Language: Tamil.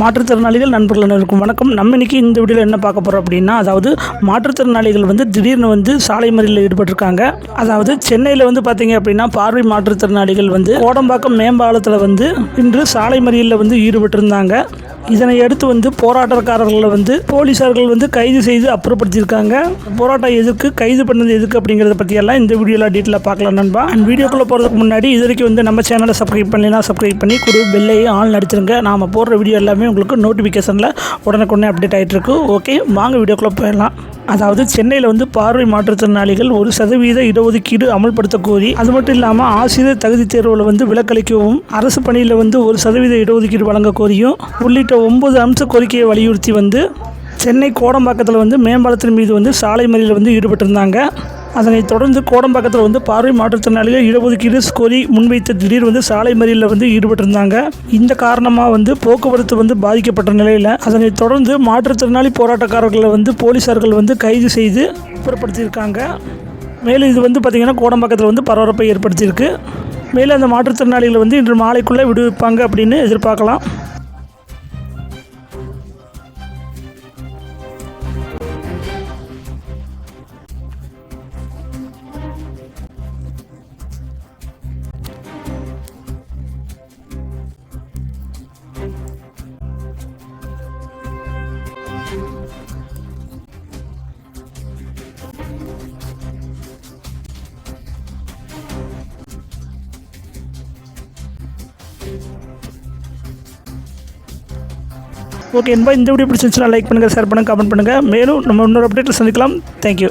மாற்றுத்திறனாளிகள் நண்பர்கள் அனைவருக்கும் வணக்கம். நம்ம இன்றைக்கி இந்த வீடியோவில் என்ன பார்க்க போகிறோம் அப்படின்னா அதாவது மாற்றுத்திறனாளிகள் வந்து திடீர்னு வந்து சாலை மறியலில் ஈடுபட்டிருக்காங்க. அதாவது சென்னையில் வந்து பார்த்தீங்க அப்படின்னா பார்வை மாற்றுத்திறனாளிகள் வந்து கோடம்பாக்கம் மேம்பாலத்தில் வந்து இன்று சாலை மறியலில் வந்து ஈடுபட்டிருந்தாங்க. இதனை அடுத்து வந்து போராட்டக்காரர்களை வந்து போலீஸார்கள் வந்து கைது செய்து அப்புறப்படுத்தியிருக்காங்க. போராட்டம் எதுக்கு கைது பண்ணது எதுக்கு அப்படிங்கிறத பற்றியெல்லாம் இந்த வீடியோவில் டீட்டெயிலாக பார்க்கலாம் நண்பா. அண்ட் வீடியோக்குள்ளே போகிறதுக்கு முன்னாடி இது வரைக்கும் வந்து நம்ம சேனலை சப்ஸ்கிரைப் பண்ணலாம் சப்ஸ்கிரைப் பண்ணி குரு பெல்லையும் ஆள் நடிச்சிருங்க நாம் போடுற வீடியோ எல்லாமே உங்களுக்கு நோட்டிஃபிகேஷனில் உடனுக்குடனே அப்டேட் ஆகிட்டு இருக்கு ஓகே வாங்க வீடியோக்குள்ளே போயிடலாம். அதாவது சென்னையில் வந்து பார்வை மாற்றுத்திறனாளிகள் ஒரு சதவீத இடஒதுக்கீடு அமல்படுத்த கோரி அது மட்டும் இல்லாமல் ஆசிரியர் தகுதி தேர்வில் வந்து விலக்களிக்கவும் அரசு பணியில் வந்து ஒரு சதவீத இடஒதுக்கீடு வழங்க கோரியும் உள்ளிட்ட ஒன்பது அம்ச கோரிக்கையை வலியுறுத்தி வந்து சென்னை கோடம்பாக்கத்தில் வந்து மேம்பாலத்தின் மீது வந்து சாலை மறியலில் வந்து ஈடுபட்டிருந்தாங்க. அதனைத் தொடர்ந்து கோடம்பாக்கத்தில் வந்து பார்வை மாற்றுத்திறனாளிகள் இடஒதுக்கீடு கோரி முன்வைத்த திடீர் வந்து சாலை மறியலில் வந்து ஈடுபட்டிருந்தாங்க. இந்த காரணமாக வந்து போக்குவரத்து வந்து பாதிக்கப்பட்ட நிலையில் அதனைத் தொடர்ந்து மாற்றுத்திறனாளி போராட்டக்காரர்களை வந்து போலீஸார்கள் வந்து கைது செய்து புறப்படுத்தியிருக்காங்க. மேலும் இது வந்து பார்த்திங்கன்னா கோடம்பாக்கத்தில் வந்து பரபரப்பை ஏற்படுத்தியிருக்கு. மேலும் அந்த மாற்றுத்திறனாளிகளை வந்து இன்று மாலைக்குள்ளே விடுவிப்பாங்க அப்படின்னு எதிர்பார்க்கலாம். ஓகே என்பா இந்த வீடியோ பிடிச்சிருந்துச்சுன்னா லைக் பண்ணுங்கள் ஷேர் பண்ணுங்கள் கமெண்ட் பண்ணுங்கள் மேலும் நம்ம இன்னொரு அப்டேட்டில் சந்திக்கலாம். தேங்க்யூ